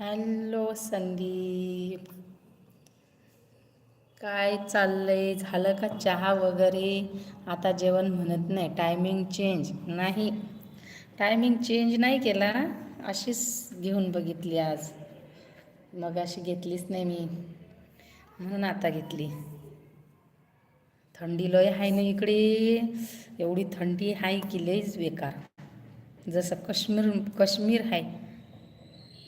Hello Sandeep. काय चाललंय? झालं का चहा वगैरे? आता जेवण म्हणत नाही. टायमिंग चेंज नाही. टायमिंग चेंज नाही केला अशीच घेऊन बघितली आज. मग अशी घेतलीच नाही मी. म्हणून आता घेतली. थंडी लय आहे ना इकडे. एवढी थंडी आहे की लयच बेकार. जसं काश्मीर काश्मीर आहे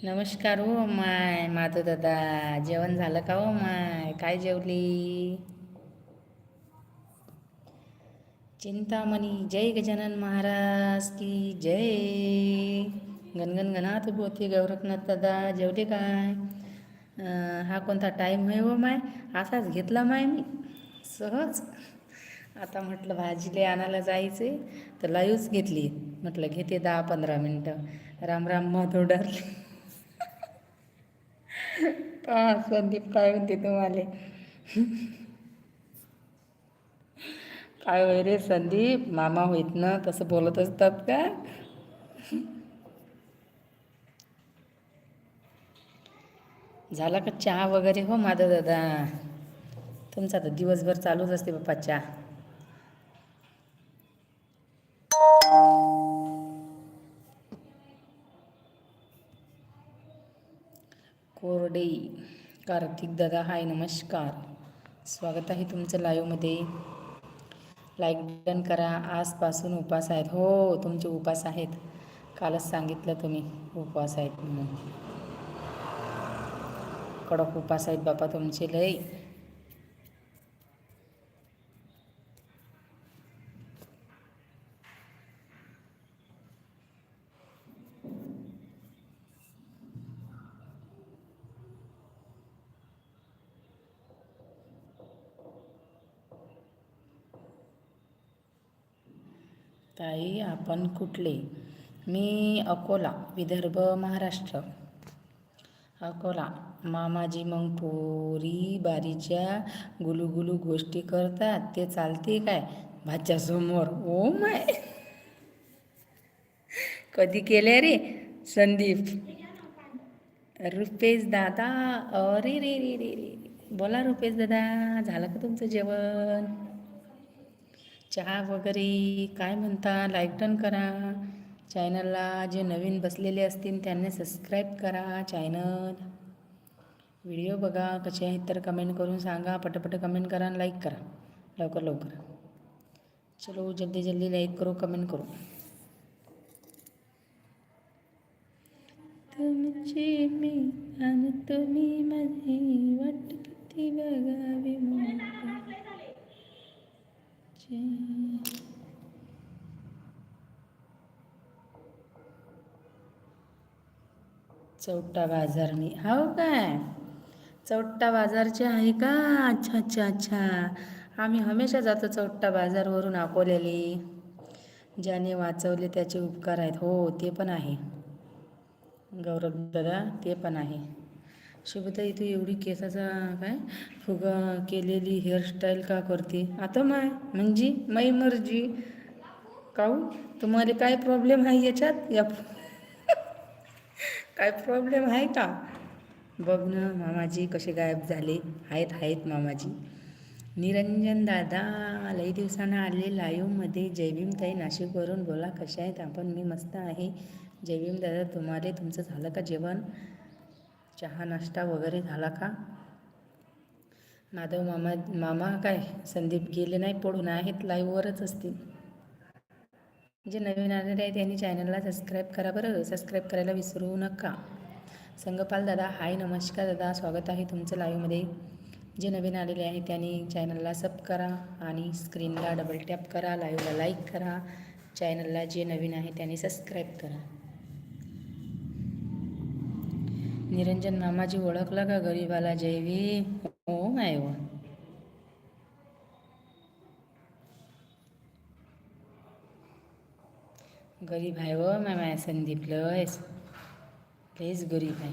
नमस्कार हो माय माधव दादा. जेवण झालं का हो माय? काय जेवली? चिंतामणी. जय गजानन महाराज की जय. गणगण गणात बोते गौरखनाथ दादा. जेवले काय? हा कोणता टाईम आहे हो माय? असाच घेतला माय मी. सहज. आता म्हटलं भाजीले आणायला जायचे तर लाईव्हच घेतली. म्हटलं घेते दहा पंधरा मिनटं. राम राम माधव डारले. हां संदीप काय म्हणते तुम्हाला? काय होय रे संदीप? मामा होईत ना तसं बोलत असतात का? झाला का चहा वगैरे हो माझा दादा? तुमचा तर दिवसभर चालूच असते बाप्पा चहा. कोरडे. कार्तिक दादा हाय नमस्कार. स्वागत आहे तुमचं लाईव्हमध्ये लाईक डन करा. आजपासून उपास आहेत. हो तुमचे उपास आहेत. कालच सांगितलं तुम्ही उपवास आहेत म्हणून. कडक उपास आहेत बापा तुमचे लय. ताई आपण कुठले? मी अकोला विदर्भ महाराष्ट्र. अकोला. मामाजी मग पोरी बारीच्या गुलुगुलू गोष्टी करतात ते चालते काय? भाच्यासमोर ओ माय. कधी केले रे? संदीप. रुपेश दादा. अरे रे रे रे रे. बोला रुपेश दादा झालं का तुमचं जेवण? चहा वगैरे काय म्हणता? लाईक डन करा. चॅनलला जे नवीन बसलेले असतील त्यांनी सबस्क्राईब करा चॅनल व्हिडिओ बघा कसे आहेत तर कमेंट करून सांगा. पटपट कमेंट करा आणि लाईक करा. लवकर लवकर. चलो जल्दी जल्दी लाईक करो कमेंट करो. तुमची मी आणि तुम्ही माझी वाट किती बघावी म्हणून. चौटा बाजारनी हो काय? चौटा बाजारचे आहे का? अच्छा अच्छा अच्छा. आम्ही हमेशा जातो चौटा बाजारवरून अकोल्याले. ज्याने वाचवले त्याचे उपकार आहेत. हो ते पण आहे. गौरव दादा ते पण आहे. शुभताई तू एवढी केसाचा काय फुगा केलेली हेअरस्टाईल का करते? आता माय म्हणजे मै मर्जी. काऊ? तुम्हाला काय प्रॉब्लेम आहे याच्यात? या काय प्रॉब्लेम आहे का? बघ ना मामाजी कसे गायब झाले. आहेत आहेत मामाजी. निरंजन दादा लई दिवसानं आले लाईव्हमध्ये. जयभीमताई नाशिकवरून बोला कशा आहेत? आपण मी मस्त आहे. जयभीम दादा तुम्हाला तुमचं झालं का जेवण? चहा नाश्ता वगैरे झाला का? माधव मामा मामा काय संदीप गेले नाही पडून आहेत लाईव्हवरच असतील. जे नवीन आलेले आहेत त्यांनी चॅनलला सबस्क्राईब करा बरं. सबस्क्राईब करायला विसरू नका. संगपाल दादा हाय नमस्कार दादा. स्वागत आहे तुमचं लाईव्हमध्ये जे नवीन आलेले आहे त्यांनी चॅनलला सब करा आणि स्क्रीनला डबल टॅप करा लाईव्हला लाईक करा. चॅनलला जे नवीन आहे त्यांनी सबस्क्राईब करा. निरंजन मामाजी ओळखला का? गरीबाला जयवी हो नाही गरीब आहे हो, व माया संदीप लयस लयच गरीब आहे.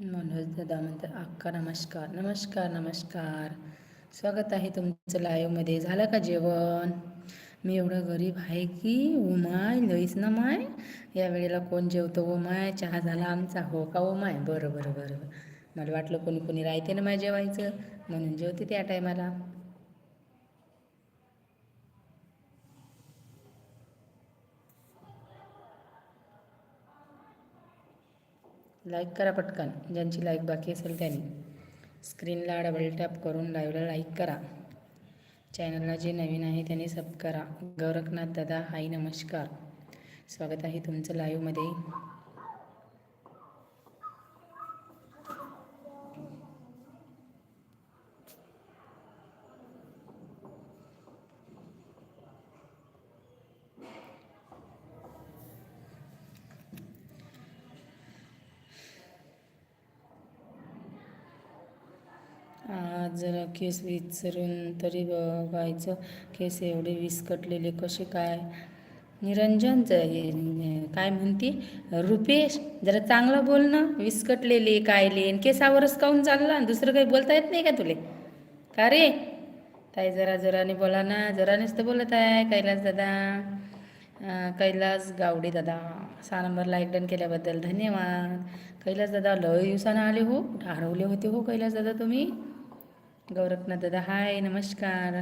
मनोज दादा म्हणतात अक्का नमस्कार नमस्कार नमस्कार. स्वागत आहे तुमचं लाईव्हमध्ये झालं का जेवण? मी एवढं गरीब आहे की उमाय लईच ना माय. या वेळेला कोण जेवतो? ओमाय चहा झाला आमचा. हो का ओमाय बरं बरं बरं बरं. मला वाटलं कोणी कोणी राहते ना माय जेवायचं. म्हणून जेवते त्या टायमाला लाईक करा पटकन. ज्यांची लाईक बाकी असेल त्यांनी. स्क्रीनला डबल टॅप करून लाईव्हला लाईक करा. चॅनलला जे नवीन आहे त्यांनी सब करा. गौरखनाथ दादा हाय नमस्कार. स्वागत आहे तुमचं लाईव्हमध्ये आज जरा केस विचरून तरी बघायचं केस एवढे विस्कटलेले कसे काय? निरंजनचं हे काय म्हणते? रुपेश जरा चांगलं बोल ना. विस्कटलेले कायले. केसावरच काऊन चालला? दुसरं काही बोलता येत नाही का तुले? का रे? ताई जरा जराने बोला ना. जरा तर बोलत आहे कैलास दादा. कैलास गावडे दादा. सहा नंबर लाईक डन केल्याबद्दल धन्यवाद. कैलास दादा लय दिवसानं आले हो. हरवले होते हो कैलास दादा तुम्ही? गौरखनाथ दादा. हाय नमस्कार.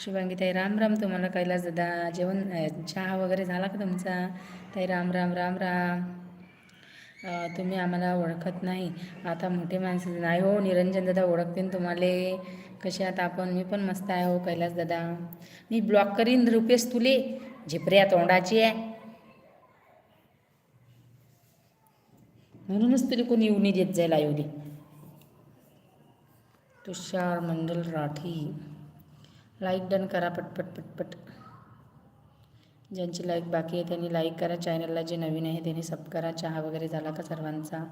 शुभांगी ताई राम राम. तुम्हाला कैलास दादा जेवण चहा वगैरे झाला का तुमचा? ताई राम राम राम राम. तुम्ही आम्हाला ओळखत नाही. आता मोठे माणसं नाही हो निरंजन दादा ओळखते तुम्हाला. कसे आता आपण? मी पण मस्त आहे हो कैलास दादा. मी ब्लॉक करीन रुपेश तुले. झिपऱ्या तोंडाची आहे. म्हणूनच तुला कोणी येऊन देत जाईल आयुधी तुषार मंडल राठी. लाईक डन करा पटपट पटपट ज्यांची लाईक बाकी आहे त्यांनी लाईक करा. चॅनलला जे नवीन आहे त्यांनी सब करा. चहा वगैरे झाला का सर्वांचा?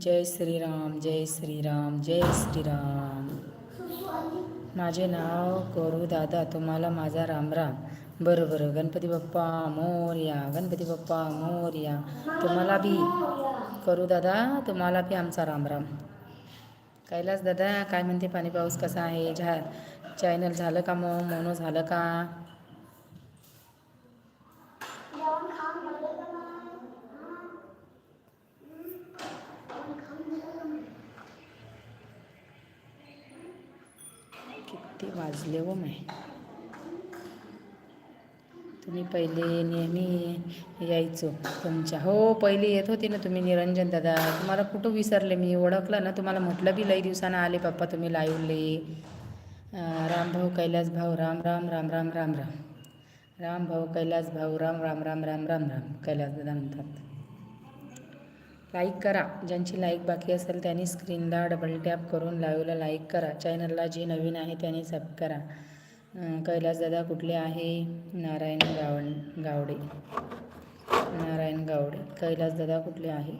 जय श्रीराम जय श्रीराम जय श्रीराम. माझे नाव करू दादा तुम्हाला माझा रामराम बरं बरं गणपती बाप्पा मोरया गणपती बाप्पा मोरया. तुम्हाला बी. करू दादा तुम्हाला बी आमचा रामराम. कैलास दादा काय म्हणते पाणी पाऊस कसा आहे? झा चॅनल झालं का मग? मोनो झालं का? किती वाजले हो व माय तुम्ही पहिले नेहमी यायचो. तुमच्या हो पहिले येत होते ना तुम्ही निरंजन दादा. तुम्हाला कुठं विसरले? मी ओळखलं ना. तुम्हाला म्हटलं बी लई दिवसानं आले पप्पा तुम्ही लाईवले. राम भाऊ कैलास भाऊ राम राम राम राम राम राम. राम भाऊ कैलास भाऊ राम राम राम राम राम राम. कैलास दादा म्हणतात. लाईक करा. ज्यांची लाईक बाकी असेल त्यांनी स्क्रीनला डबल टॅप करून लाईव्हला लाईक करा. चॅनलला जे नवीन आहे त्यांनी सब करा. कैलासदादा कुठले आहे? नारायण गावण गावडे. नारायण गावडे. कैलासदादा कुठले आहे?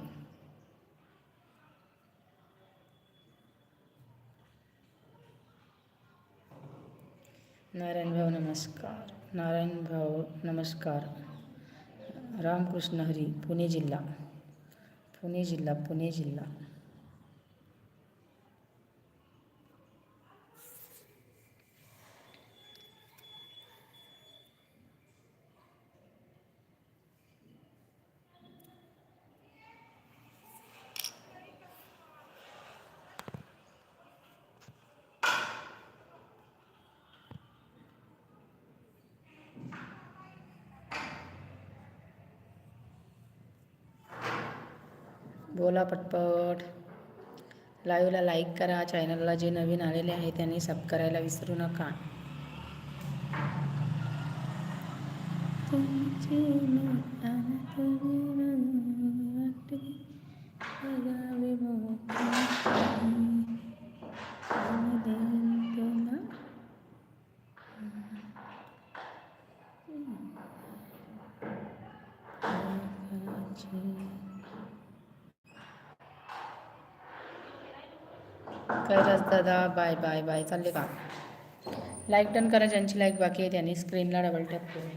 नारायण भाऊ नमस्कार. नारायण भाऊ नमस्कार. रामकृष्ण हरी पुणे जिल्हा. पुणे जिल्हा पुणे जिल्हा. बोला पटपट. लाईव्हला लाईक करा चॅनलला जे नवीन आलेले आहे त्यांनी सब करायला विसरू नका. तुमची दादा बाय बाय बाय चालले का? लाईक टन करा ज्यांची लाईक बाकी आहे त्यांनी स्क्रीनला डबल टॅप करू.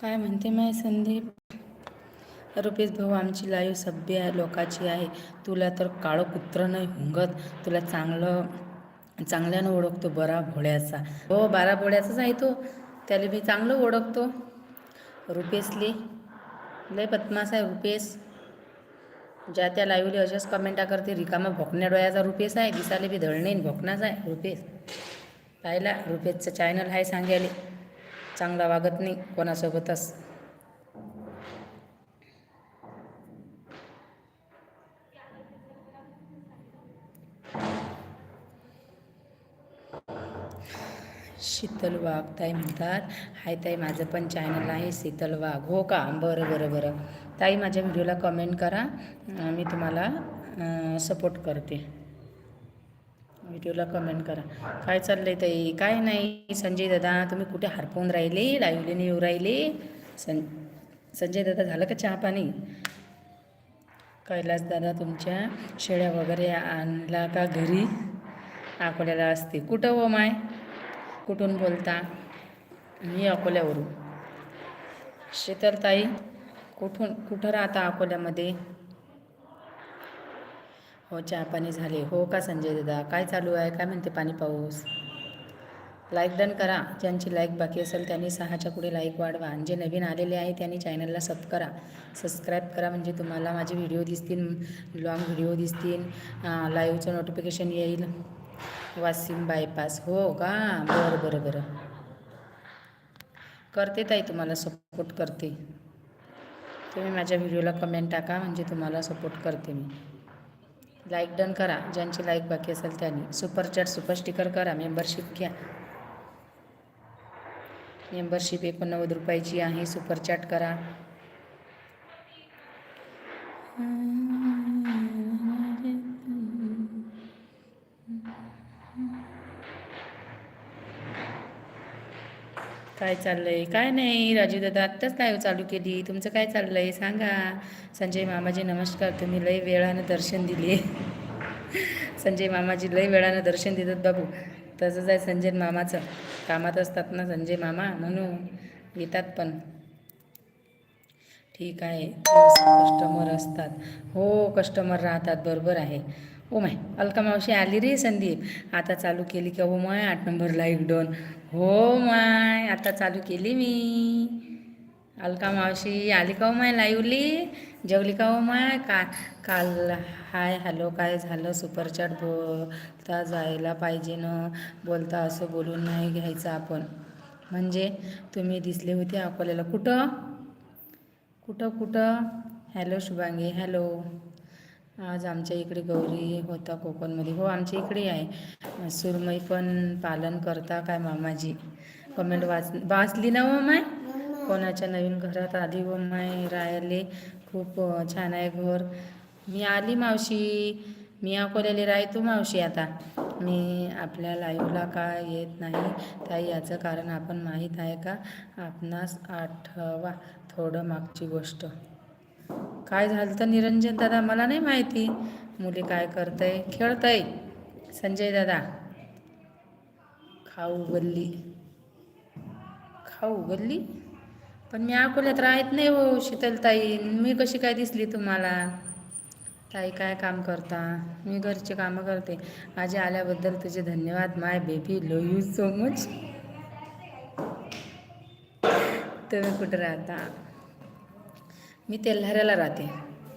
काय म्हणते माय संदीप? रुपेश भाऊ आमची लाईव्ह सभ्य आहे लोकाची आहे. तुला तर काळं कुत्र नाही हुंगत. तुला चांगलं चांगल्यानं ओळखतो बरा भोळ्याचा. हो बारा भोळ्याचाच आहे तो. त्याला मी चांगलं ओळखतो. रुपेशले. लय बदमाश आहे रुपेश. ज्या त्या लाईव्हली अशाच कमेंटा करते रिकामा भोकण्या डोळ्याचा रुपेश आहे. दिसाले बी धळणे भोकणाच आहे रुपेश. पाहिला रुपेशचं चॅनल आहे सांगायला. चांगला वागत नाही कोणासोबतच. शीतल वाघ. ताई म्हणतात हाय ताई माझं पण चॅनल आहे शीतल वाघ. हो का? बरं बरं बरं. ताई माझ्या व्हिडिओला कमेंट करा. मी तुम्हाला सपोर्ट करते. व्हिडिओला कमेंट करा. काय चाललंय ताई? काय नाही. संजय दादा तुम्ही कुठे हरपून राहिले? लाईव्हलीने येऊ राहिले? सं संजय दादा झालं का चहा पाणी? कैलास दादा तुमच्या शेळ्या वगैरे आणला का घरी? अकोल्याला असते. कुठं हो माय? कुठून बोलता? मी अकोल्यावरून. शीतलताई कुठून कुठं राहता अकोल्यामध्ये? हो चहा पाणी झाले. हो का संजय दादा? काय चालू आहे? काय म्हणते पाणी पाऊस? लाईक डन करा. ज्यांची लाईक बाकी असेल त्यांनी सहाच्या पुढे लाईक वाढवा. आणि जे नवीन आलेले आहे त्यांनी चॅनलला सब करा. सबस्क्राईब करा म्हणजे तुम्हाला माझे व्हिडिओ दिसतील लॉंग व्हिडिओ दिसतील लाईव्हचं नोटिफिकेशन येईल. वासिम बायपास हो का? बरं बरं बरं. करते ताई तुम्हाला सपोर्ट करते. तुम्ही माझ्या व्हिडिओला कमेंट टाका म्हणजे तुम्हाला सपोर्ट करते मी. लाईक डन करा. ज्यांची लाईक बाकी असेल त्यांनी. सुपर चॅट सुपर स्टिकर करा. मेंबरशिप घ्या. मेंबरशिप एकोणनव्वद रुपयाची आहे. सुपर चॅट करा. काय चाललंय? काय नाही राजू दादा आत्ताच लाईव्ह चालू केली. तुमचं काय चाललंय? सांगा. संजय मामाजी नमस्कार. तुम्ही लय वेळानं दर्शन दिले. संजय मामाजी लय वेळानं दर्शन देतात बाबू तसंच आहे संजय मामाचं. कामात असतात ना संजय मामा म्हणून येतात पण. ठीक आहे. कस्टमर असतात. हो कस्टमर राहतात. बरोबर आहे. ओ माय अलका मावशी आली रे संदीप. आता चालू केली का ओ माय आठ नंबर एक डोन हो माय आता चालू केली मी. अलका मावशी आली का हो माय लाईवली जेवली का ओ माय का काल हाय हॅलो काय झालं? सुपरचॅट बोलता जायला पाहिजे ना? बोलता असं बोलून नाही घ्यायचं आपण. म्हणजे तुम्ही दिसले होते अकोल्याला. कुठं? कुठं कुठं? Hello Shubhangi hello. आज आमच्या इकडे गौरी होता कोकणमध्ये. हो आमच्या इकडे आहे. सुरमई पण पालन करता काय मामाजी? कमेंट वाच वाचली ना हो माय? कोणाच्या नवीन घरात आली हो माय? राहिले खूप छान आहे घर. मी आली मावशी. मी अकोल्याला राहतो मावशी आता. मी आपल्या लाईव्हला का येत नाही ताई याचं कारण आपण माहीत आहे का? आपणास आठवा थोडं मागची गोष्ट. काय झालं तर निरंजन दादा मला नाही माहिती. मुली काय करतंय? खेळतंय. संजय दादा. खाऊ गल्ली. खाऊ गल्ली? पण मी अकोल्यात राहत नाही हो शीतलताई. मी कशी काय दिसली तुम्हाला? ताई काय काम करता? मी घरचे कामं करते. आजी आल्याबद्दल तुझे धन्यवाद. My baby love you so much तुम्ही कुठं राहता? मी तेल्हाऱ्याला राहते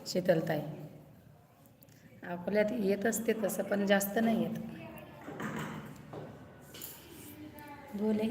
शीतलताई. अकोल्यात येत असते तसं पण जास्त नाही येत. बोले.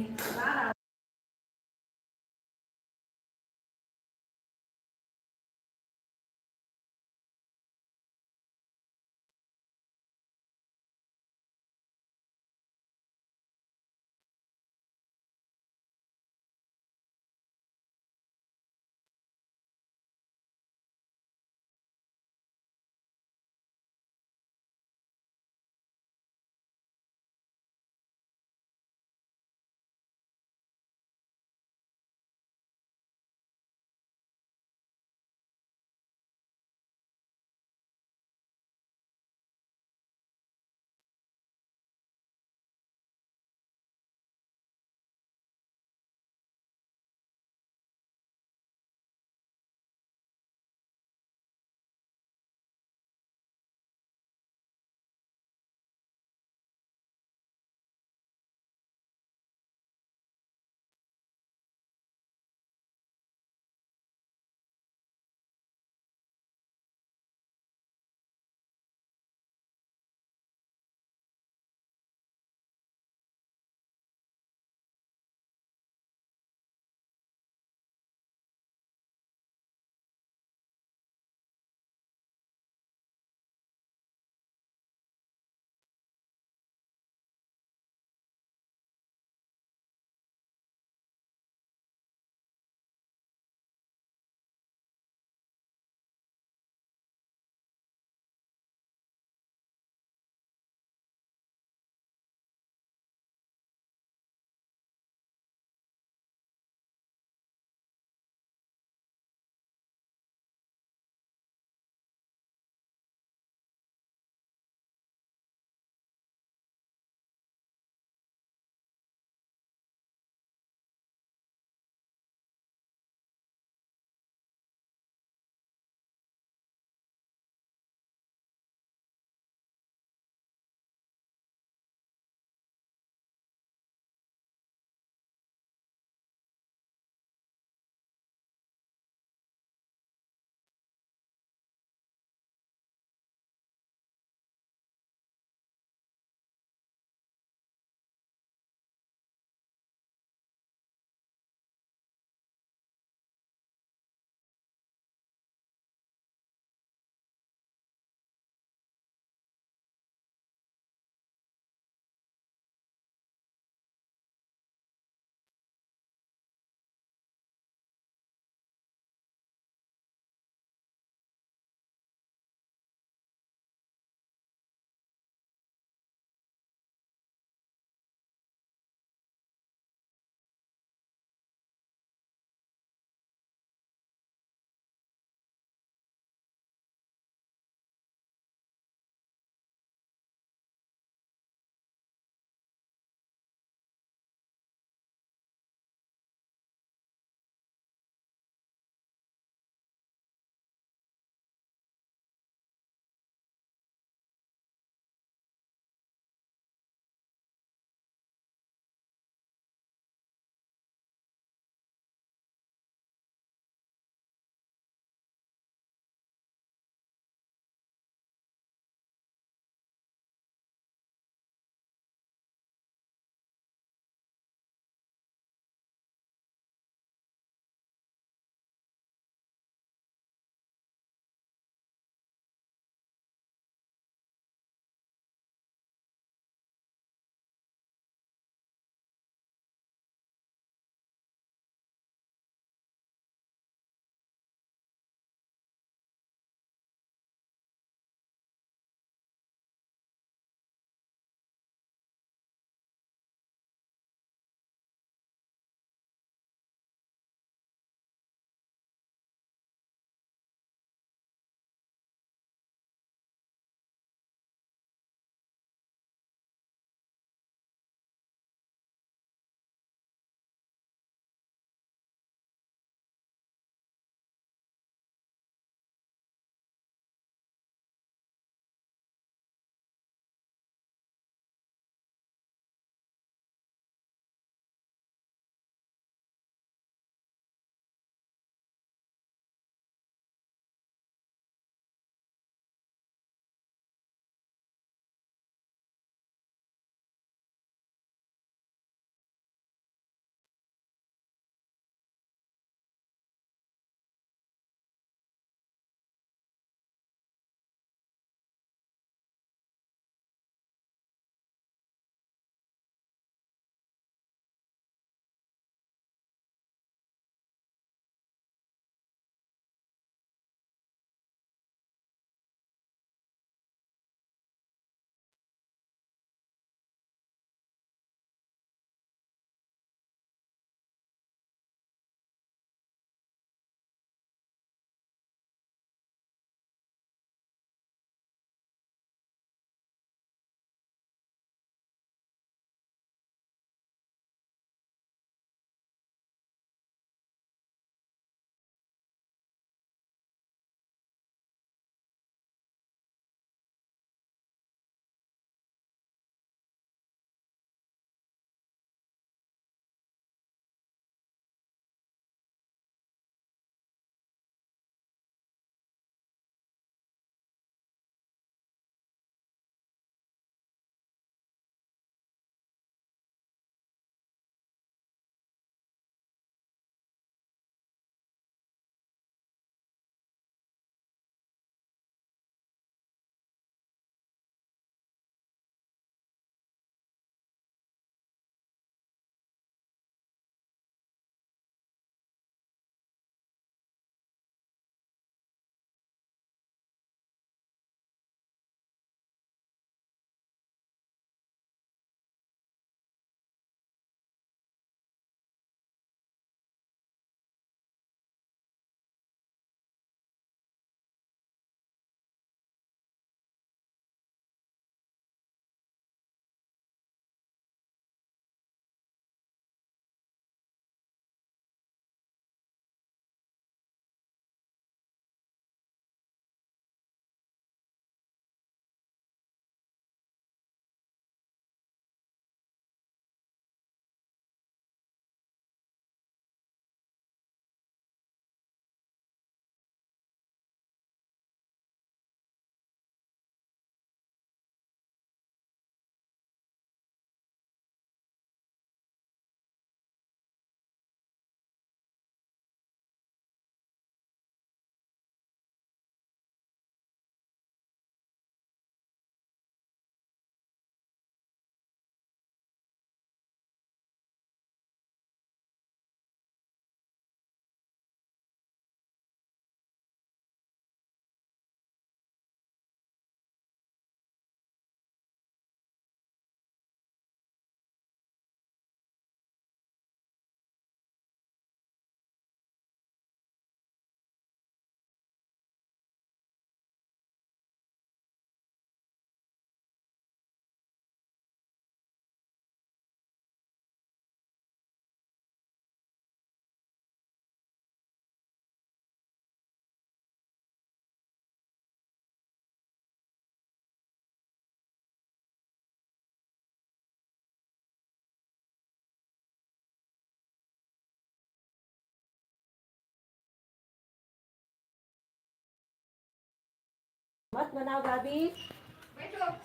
मत बनाओ भाभी।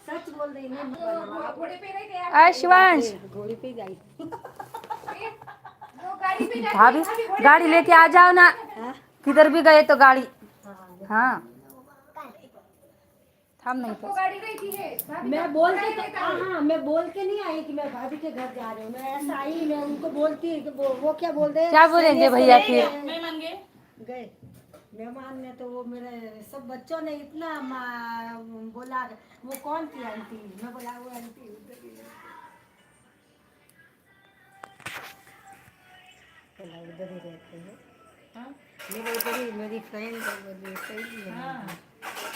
सच बोल रही मैं मत बनाओ। आय शिवांश। घोड़ी पे जाई भाभी गाड़ी लेके आ जाओ ना। किधर भी गए तो गाड़ी। हाँ। थाम नहीं तो। मैं बोल के तो हाँ हाँ मैं बोल के नहीं आई कि मैं भाभी के घर जा रही हूँ। मैं ऐसा आई मैं उनको बोलती कि वो, वो क्या बोल रहे क्या बोलेंगे भैया फिर? गए। मेहमान ने तो वो मेरे सब बच्चों ने इतना मा- बोला वो कौन थी आंटी? मैं बोला वो आंटी। बोला उधर ही रहते हैं। मेरे उधर ही मेरी फ्रेंड है मेरी सही है।